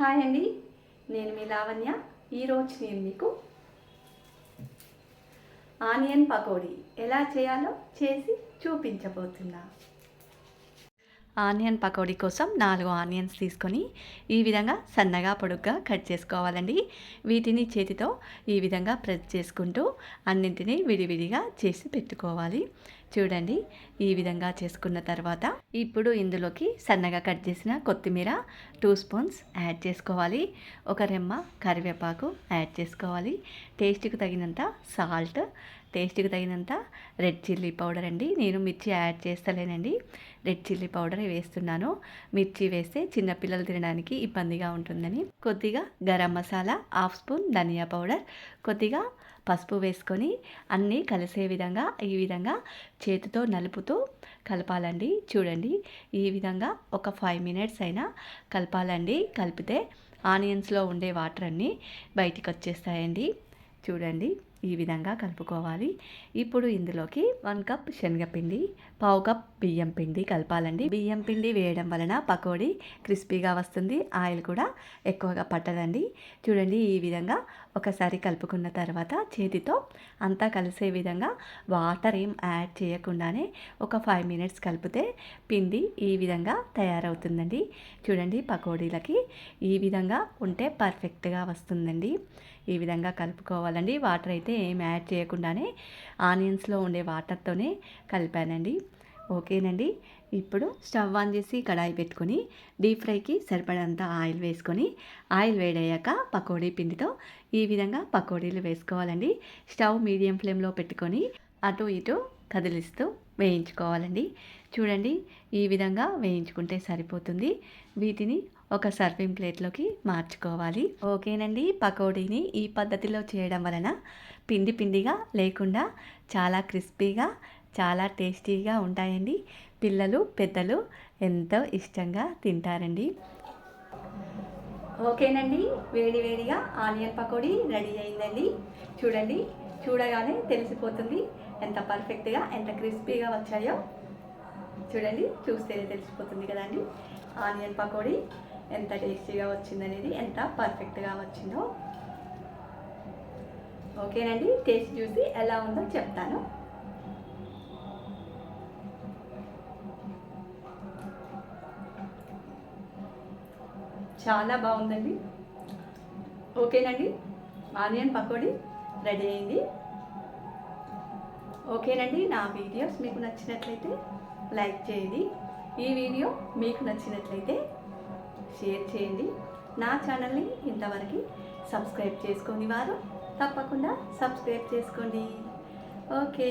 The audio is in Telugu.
హాయ్ అండి. నేను మీ లావణ్య. ఈరోజు నేను మీకు ఆనియన్ పకోడీ ఎలా చేయాలో చేసి చూపించబోతున్నా. ఆనియన్ పకోడీ కోసం నాలుగు ఆనియన్స్ తీసుకొని ఈ విధంగా సన్నగా పొడుగ్గా కట్ చేసుకోవాలండి. వీటిని చేతితో ఈ విధంగా ప్రెస్ చేసుకుంటూ అన్నింటినీ విడివిడిగా చేసి పెట్టుకోవాలి. చూడండి ఈ విధంగా చేసుకున్న తర్వాత ఇప్పుడు ఇందులోకి సన్నగా కట్ చేసిన కొత్తిమీర టూ స్పూన్స్ యాడ్ చేసుకోవాలి. ఒక రెమ్మ కరివేపాకు యాడ్ చేసుకోవాలి. టేస్ట్కి తగినంత సాల్ట్ టేస్ట్కి తగినంత రెడ్ చిల్లీ పౌడర్ అండి. నేను మిర్చి యాడ్ చేస్తలేనండి. రెడ్ చిల్లీ పౌడర్ వేస్తున్నాను. మిర్చి వేస్తే చిన్నపిల్లలు తినడానికి ఇబ్బందిగా ఉంటుందని. కొద్దిగా గరం మసాలా హాఫ్ స్పూన్ ధనియా పౌడర్ కొద్దిగా పసుపు వేసుకొని అన్నీ కలిసే విధంగా ఈ విధంగా చేతితో నలుపుతూ కలపాలండి. చూడండి ఈ విధంగా ఒక ఫైవ్ మినిట్స్ అయినా కలపాలండి. కలిపితే ఆనియన్స్లో ఉండే వాటర్ అన్నీ బయటికి వచ్చేస్తాయండి చూడండి. ఈ విధంగా కలుపుకోవాలి. ఇప్పుడు ఇందులోకి వన్ కప్ శనగపిండి పావు కప్ బియ్యం పిండి కలపాలండి. బియ్యం పిండి వేయడం వలన పకోడీ క్రిస్పీగా వస్తుంది. ఆయిల్ కూడా ఎక్కువగా పట్టదండి. చూడండి ఈ విధంగా ఒకసారి కలుపుకున్న తర్వాత చేతితో అంతా కలిసే విధంగా వాటర్ ఏం యాడ్ చేయకుండానే ఒక ఫైవ్ మినిట్స్ కలిపితే పిండి ఈ విధంగా తయారవుతుందండి. చూడండి పకోడీలకి ఈ విధంగా ఉంటే పర్ఫెక్ట్గా వస్తుందండి. ఈ విధంగా కలుపుకోవాలండి. వాటర్ అయితే ఏం యాడ్ చేయకుండానే ఆనియన్స్లో ఉండే వాటర్తోనే కలిపానండి. ఓకేనండి? ఇప్పుడు స్టవ్ ఆన్ చేసి కడాయి పెట్టుకొని డీప్ ఫ్రైకి సరిపడంత ఆయిల్ వేసుకొని ఆయిల్ వేడయ్యాక పకోడీ పిండితో ఈ విధంగా పకోడీలు వేసుకోవాలండి. స్టవ్ మీడియం ఫ్లేమ్లో పెట్టుకొని అటు ఇటు కదిలిస్తూ వేయించుకోవాలండి. చూడండి ఈ విధంగా వేయించుకుంటే సరిపోతుంది. వీటిని ఒక సర్వింగ్ ప్లేట్లోకి మార్చుకోవాలి. ఓకేనండి. పకోడీని ఈ పద్ధతిలో చేయడం వలన పిండి పిండిగా లేకుండా చాలా క్రిస్పీగా చాలా టేస్టీగా ఉంటాయండి. పిల్లలు పెద్దలు ఎంతో ఇష్టంగా తింటారండి. ఓకేనండి. వేడి వేడిగా ఆనియన్ పకోడీ రెడీ అయిందండి. చూడండి. చూడగానే తెలిసిపోతుంది ఎంత పర్ఫెక్ట్గా ఎంత క్రిస్పీగా వచ్చాయో. చూడండి. చూస్తేనే తెలిసిపోతుంది కదండి. ఆనియన్ పకోడీ ఎంత టేస్టీగా వచ్చిందనేది ఎంత పర్ఫెక్ట్గా వచ్చిందో. ఓకేనండి టేస్ట్ చూసి ఎలా ఉందో చెప్తాను. చాలా బాగుందండి. ఓకేనండి ఆనియన్ పకోడీ రెడీ అయింది. ఓకేనండి నా వీడియోస్ మీకు నచ్చినట్లయితే లైక్ చేయండి. ఈ వీడియో మీకు నచ్చినట్లయితే షేర్ చేయండి. నా ఛానల్ని ఇంతవరకు సబ్స్క్రైబ్ చేసుకోని వారు తప్పకుండా సబ్స్క్రైబ్ చేసుకోండి. ఓకే.